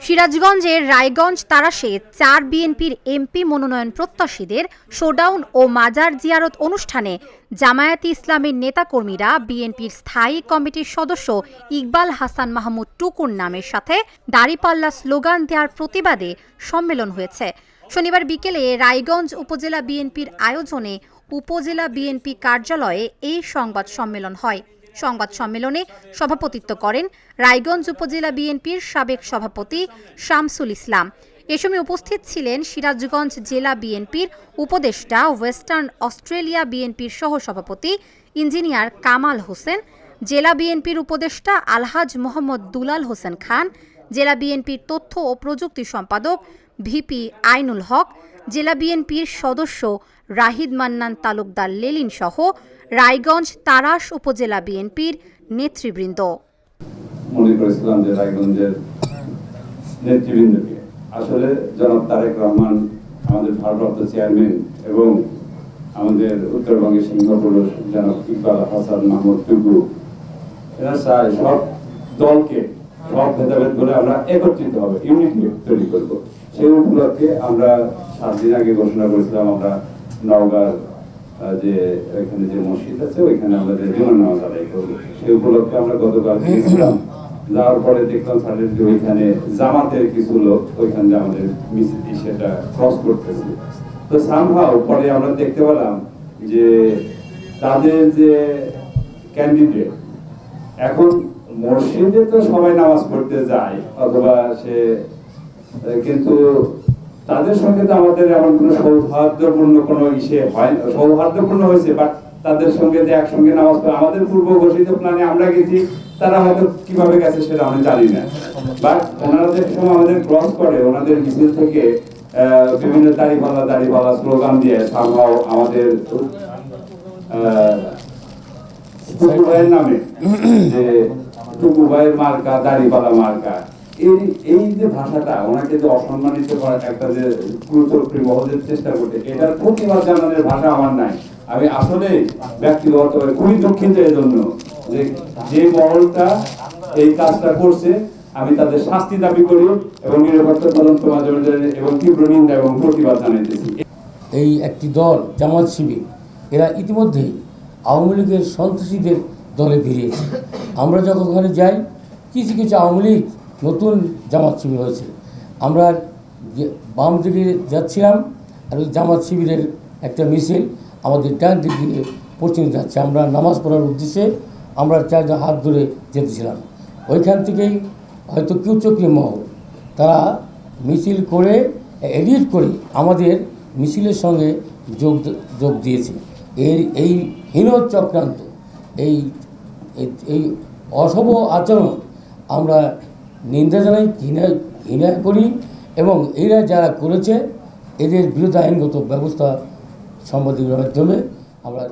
সিরাজগঞ্জের রায়গঞ্জ তারাশে চার বিএনপির এমপি মনোনয়ন প্রত্যাশীদের শোডাউন ও মাজার জিয়ারত অনুষ্ঠানে জামায়াতে ইসলামের নেতাকর্মীরা বিএনপির স্থায়ী কমিটির সদস্য ইকবাল হাসান মাহমুদ টুকুর নামের সাথে দাড়িপাল্লা স্লোগান দেওয়ার প্রতিবাদে সম্মেলন হয়েছে। শনিবার বিকেলে রায়গঞ্জ উপজেলা বিএনপির আয়োজনে উপজেলা বিএনপি কার্যালয়ে এই সংবাদ সম্মেলন হয়। সংবাদ সম্মেলনে সভাপতিত্ব করেন রায়গঞ্জ উপজেলা বিএনপির সাবেক সভাপতি শামসুল ইসলাম। এ সময় উপস্থিত ছিলেন সিরাজগঞ্জ জেলা বিএনপির উপদেষ্টা, ওয়েস্টার্ন অস্ট্রেলিয়া বিএনপির সহসভাপতি ইঞ্জিনিয়ার কামাল হোসেন, জেলা বিএনপির উপদেষ্টা আলহাজ মোহাম্মদ দুলাল হোসেন খান, জেলা বিএনপির তথ্য ও প্রযুক্তি সম্পাদক ভিপি আইনুল হক জেলা বিএনপির সদস্য রাহিদ মান্নান, তালুকদার লেলিন সহ রায়গঞ্জ তারাস উপজেলা বিএনপির নেতৃবৃন্দ। আসলে জনাব তারেক রহমান আমাদের ভারপ্রাপ্ত চেয়ারম্যান এবং আমাদের উত্তরবঙ্গের জনাব ইকবাল হাসান মাহমুদ টুকু, এরা চায় সব দলকে, সব ভেদাভেদ করে আমরা একত্রিত হবে ইউনিটি তৈরি করব। সেই উপলক্ষে আমরা সাত দিন আগে ঘোষণা করেছিলাম আমরা নওগাঁর যে এখানে যে মসজিদ আছে, ওইখানে আমাদের জীবন নামাজ আদায় করব। সেই উপলক্ষে আমরা গতকাল গিয়েছিলাম। যাওয়ার পরে দেখলাম সাডেন যে ওইখানে জামাতের কিছু লোক, ওইখান দিয়ে আমাদের মিছিল সেটা ক্রস করতেছে। তো সামহাও পরে আমরা দেখতে পেলাম যে তাদের যে ক্যান্ডিডেট এখন মসজিদে তো সবাই নামাজ পড়তে যায়, অথবা সে, কিন্তু তাদের সঙ্গে তো আমাদের এমন কোনো সৌহার্দ্যপূর্ণ কোনো ইসে হয় সৌহার্দ্যপূর্ণ হয়েছে বাট তাদের সঙ্গে যে একসঙ্গে নামাজ পড়ে, আমাদের পূর্ব ঘোষিত প্ল্যানে আমরা গেছি, তারা হয়তো কীভাবে গেছে সেটা আমি জানি না। বাট ওনারা যে সময় আমাদের ক্রস করে, ওনাদের মিছিল থেকে বিভিন্ন দাড়িপাল্লা দাড়িপাল্লা স্লোগান দিয়ে সামহাও আমাদের টুকু নামে, যে টুকু ভাইয়ের মার্কা দাড়িপালা মার্কা এই এই যে ভাষাটা ওনাকে যে অসম্মানিত করার একটা যে গুরুত্বপূর্ণ মহলের চেষ্টা করতে এটার প্রতিবাদ জানানোর ভাষা আমার নাই। আমি আসলে ব্যক্তিগতভাবে খুবই দুঃখিত এর জন্য যে যে মহলটা এই কাজটা করছে, আমি তাদের শাস্তি দাবি করি এবং নিরাপত্তা তদন্ত মাঝে এবং তীব্র নিন্দা এবং প্রতিবাদ জানাইতেছি। এই একটি দল, জামাত শিবির, এরা ইতিমধ্যেই আওয়ামী লীগের সন্ত্রাসীদের দলে ফিরিয়েছে আমরা যখন ওখানে যাই, কিছু কিছু আওয়ামী লীগ নতুন জামাত শিবির হয়েছে। আমরা বাম দিকে যাচ্ছিলাম, আর ওই জামাত শিবিরের একটা মিছিল আমাদের ডান দিক পশ্চিম যাচ্ছে। আমরা নামাজ পড়ার উদ্দেশ্যে আমরা চারজন হাত ধরে যেতেছিলাম। ওইখান থেকেই হয়তো কেউ চক্রী মহল। তারা মিছিল করে, এডিট করে আমাদের মিছিলের সঙ্গে যোগ যোগ দিয়েছে। এর এই হীন চক্রান্ত এই- এই অশুভ আচরণ আমরা নিন্দা জানাই, ঘৃণা ঘৃণা করি এবং এরা যারা করেছে, এদের বিরুদ্ধে আইনগত ব্যবস্থা সাংবাদিকের মাধ্যমে আমরা